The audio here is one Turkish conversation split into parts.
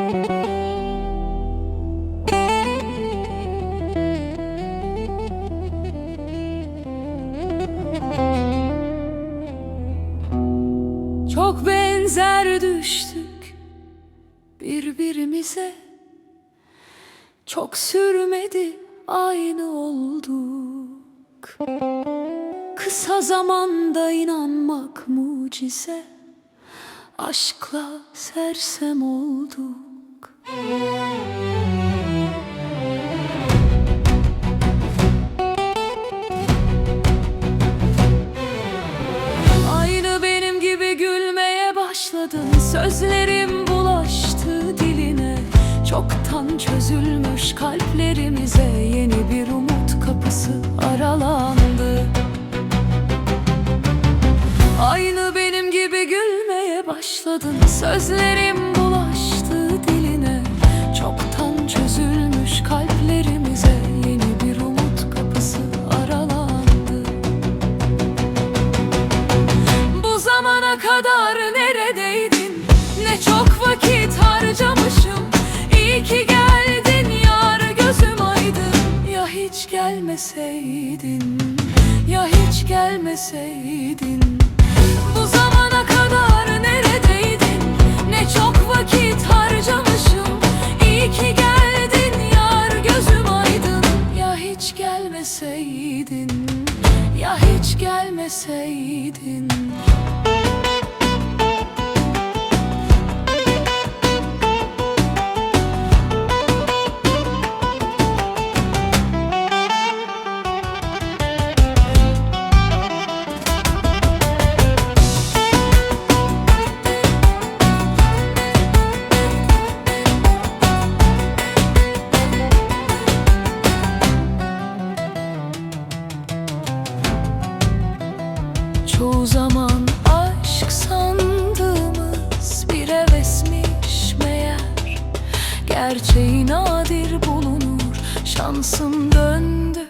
Çok benzer düştük birbirimize. Çok sürmedi aynı olduk. Kısa zamanda inanmak mucize. Aşkla sersem olduk Aynı benim gibi gülmeye başladın. Sözlerim bulaştı diline. Çoktan çözülmüş kalplerimize Yeni bir umut kapısı aralandı. Aynı benim gibi gülmeye başladın. Sözlerim zamana kadar neredeydin? Ne çok vakit harcamışım. İyi ki geldin yar gözüm aydın. Ya hiç gelmeseydin, ya hiç gelmeseydin. Bu zamana kadar neredeydin? Ne çok vakit harcamışım. İyi ki geldin yar gözüm aydın. Ya hiç gelmeseydin, ya hiç gelmeseydin. Gerçeği nadir bulunur. Şansım döndü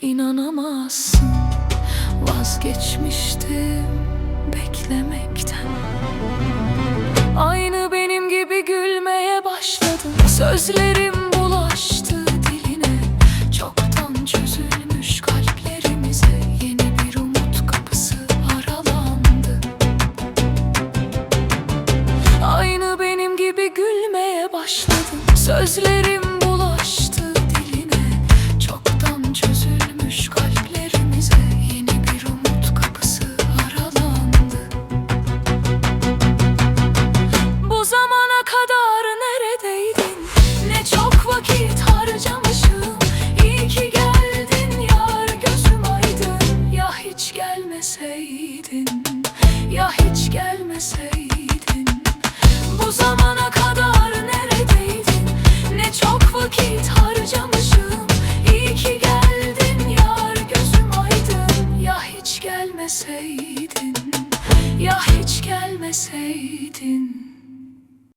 İnanamazsın. Vazgeçmiştim beklemekten. Aynı benim gibi gülmeye başladın Sözlerim Sözlerim bulaştı diline Çoktan çözülmüş kalplerimize Yeni bir umut kapısı aralandı bu zamana kadar neredeydin? Ne çok vakit harcamışım. İyi ki geldin yar gözüm aydın. Ya hiç gelmeseydin, gelmeseydin Ya hiç gelmeseydin.